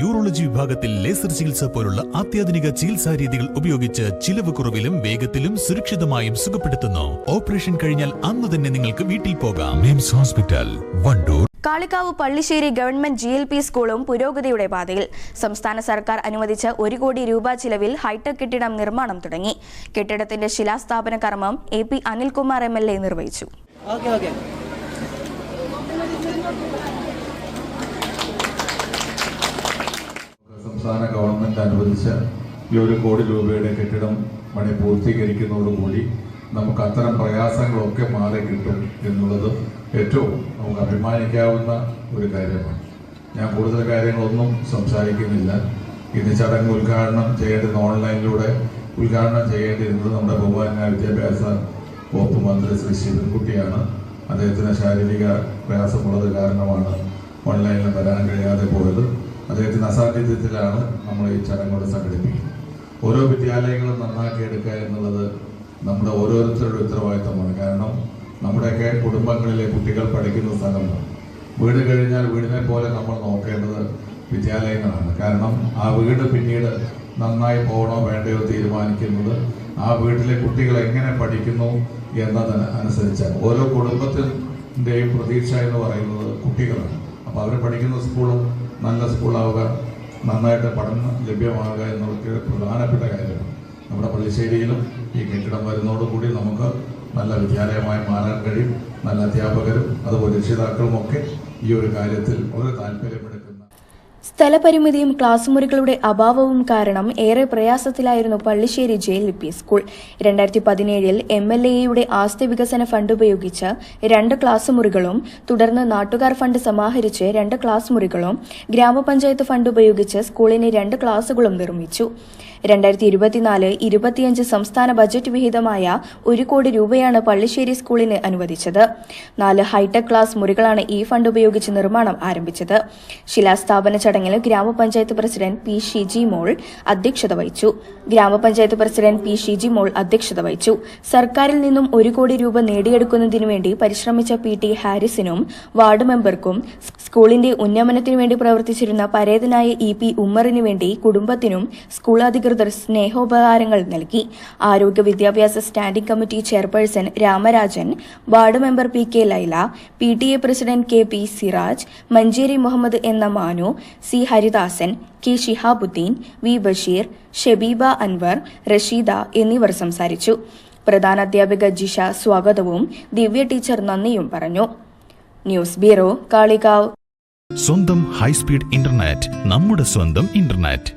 Urology വിഭാഗത്തിൽ laser ചികിത്സ പോലുള്ള അത്യാധുനിക ചികിത്സാ രീതികൾ ഉപയോഗിച്ച് ചിലവ് കുറവിലും വേഗത്തിലും സുരക്ഷിതമായും സുഖപ്പെടുത്തുന്നു. ഓപ്പറേഷൻ കഴിഞ്ഞാൽ അന്ന് തന്നെ നിങ്ങൾക്ക് വീട്ടിൽ പോകാം. MIMS hospital Wandoor. Kalikavu Pallissery government G L P സ്കൂളും പുരോഗതിയുടെ പാതയിൽ സംസ്ഥാന സർക്കാർ അനുവദിച്ച ഒരു കോടി രൂപ ചിലവിൽ ഹൈടെക് കെട്ടിടം നിർമ്മാണം തുടങ്ങി. കെട്ടിടത്തിന്റെ ശിലാസ്ഥാപന കർമ്മം A P Anilkumar M L A നിർവഹിച്ചു. സംസ്ഥാന ഗവൺമെന്റ് അനുവദിച്ച ഈ ഒരു കോടി രൂപയുടെ കെട്ടിടം പണി പൂർത്തീകരിക്കുന്നതോടുകൂടി നമുക്ക് അത്തരം പ്രയാസങ്ങളൊക്കെ മാറി കിട്ടും എന്നുള്ളത് ഏറ്റവും നമുക്ക് അഭിമാനിക്കാവുന്ന ഒരു കാര്യമാണ്. ഞാൻ കൂടുതൽ കാര്യങ്ങളൊന്നും സംസാരിക്കുന്നില്ല. ഇന്ന് ചടങ്ങ് ഉദ്ഘാടനം ചെയ്യേണ്ടത് ഓൺലൈനിലൂടെ ഉദ്ഘാടനം ചെയ്യേണ്ടിയിരുന്നത് നമ്മുടെ ബഹുമാന വിദ്യാഭ്യാസ വകുപ്പ് മന്ത്രി ശ്രീ ശിവൻകുട്ടിയാണ്. അദ്ദേഹത്തിന് ശാരീരിക പ്രയാസമുള്ളത് കാരണമാണ് ഓൺലൈനിൽ വരാൻ കഴിയാതെ പോയത്. അദ്ദേഹത്തിന് അസാന്നിധ്യത്തിലാണ് നമ്മൾ ഈ ചടങ്ങുകൾ സംഘടിപ്പിക്കുന്നത്. ഓരോ വിദ്യാലയങ്ങളും നന്നാക്കി എടുക്കുക എന്നുള്ളത് നമ്മുടെ ഓരോരുത്തരുടെ ഉത്തരവാദിത്തമാണ്. കാരണം നമ്മുടെയൊക്കെ കുടുംബങ്ങളിലെ കുട്ടികൾ പഠിക്കുന്ന സ്ഥലമാണ് വീട് കഴിഞ്ഞാൽ വീടിനെ പോലെ നമ്മൾ നോക്കേണ്ടത് വിദ്യാലയങ്ങളാണ്. കാരണം ആ വീട് പിന്നീട് നന്നായി പോകണോ വേണ്ടയോ തീരുമാനിക്കുന്നത് ആ വീട്ടിലെ കുട്ടികൾ എങ്ങനെ പഠിക്കുന്നു എന്നതിന് അനുസരിച്ചാണ് ഓരോ കുടുംബത്തിന്റെയും പ്രതീക്ഷ എന്ന് പറയുന്നത് കുട്ടികളാണ്. അപ്പോൾ അവർ പഠിക്കുന്ന സ്കൂളും നല്ല സ്കൂളാവുക നന്നായിട്ട് പഠനം ലഭ്യമാവുക എന്നുള്ളത് പ്രധാനപ്പെട്ട കാര്യമാണ്. നമ്മുടെ പള്ളിശ്ശേരിയിലും ഈ കെട്ടിടം വരുന്നതോടുകൂടി നമുക്ക് നല്ല വിദ്യാലയമായി മാറാൻ കഴിയും. നല്ല അധ്യാപകരും അതുപോലെ രക്ഷിതാക്കളും ഒക്കെ ഈ ഒരു കാര്യത്തിൽ വളരെ താല്പര്യമെടുക്കുന്ന സ്ഥലപരിമിതിയും ക്ലാസ് മുറികളുടെ അഭാവവും കാരണം ഏറെ പ്രയാസത്തിലായിരുന്നു Pallissery J L P school. രണ്ടായിരത്തി പതിനേഴിൽ എം എൽ എയുടെ ആസ്തി വികസന ഫണ്ട് ഉപയോഗിച്ച് രണ്ട് ക്ലാസ് മുറികളും തുടർന്ന് നാട്ടുകാർ ഫണ്ട് സമാഹരിച്ച് രണ്ട് ക്ലാസ് മുറികളും ഗ്രാമപഞ്ചായത്ത് ഫണ്ട് ഉപയോഗിച്ച് സ്കൂളിന് രണ്ട് ക്ലാസുകളും നിർമ്മിച്ചു. രണ്ടായിരത്തി ഇരുപത്തിനാല് ഇരുപത്തിയഞ്ച് സംസ്ഥാന ബജറ്റ് വിഹിതമായ ഒരു കോടി രൂപയാണ് പള്ളിശ്ശേരി സ്കൂളിന് അനുവദിച്ചത്. നാല് ഹൈടെക് ക്ലാസ് മുറികളാണ് ഈ ഫണ്ട് ഉപയോഗിച്ച് നിർമ്മാണം ആരംഭിച്ചത്. ശിലാസ്ഥാപന ചടങ്ങിൽ ഗ്രാമപഞ്ചായത്ത് പ്രസിഡന്റ് പി ഷിജി മോൾ അധ്യക്ഷത വഹിച്ചു. ഗ്രാമപഞ്ചായത്ത് പ്രസിഡന്റ് പി ഷിജി മോൾ അധ്യക്ഷത വഹിച്ചു. സർക്കാരിൽ നിന്നും ഒരു കോടി രൂപ നേടിയെടുക്കുന്നതിനു വേണ്ടി പരിശ്രമിച്ച പി ടി ഹാരിസിനും വാർഡ് മെമ്പർക്കും സ്കൂളിന്റെ ഉന്നമനത്തിനു വേണ്ടി പ്രവർത്തിച്ചിരുന്ന പരേതനായ ഇ പി ഉമ്മറിനു വേണ്ടി കുടുംബത്തിനും സ്കൂൾ അധികൃതർ സ്നേഹോപകാരങ്ങൾ നൽകി. ആരോഗ്യ വിദ്യാഭ്യാസ standing committee chairperson Ramarajan ward member P K Laila P T A president K P Siraj Manjeri Muhammad എന്ന Manu C Haridasan K Shihabuddin V Basheer Shabeeba Anvar Rasheeda എന്നിവർ സംസാരിച്ചു. പ്രധാന അധ്യാപിക ജിഷ സ്വാഗതവും ദിവ്യ ടീച്ചർ നന്ദിയും പറഞ്ഞു. News bureau Kalikavu. സ്വന്തം high speed internet നമ്മുടെ സ്വന്തം ഇന്റർനെറ്റ്.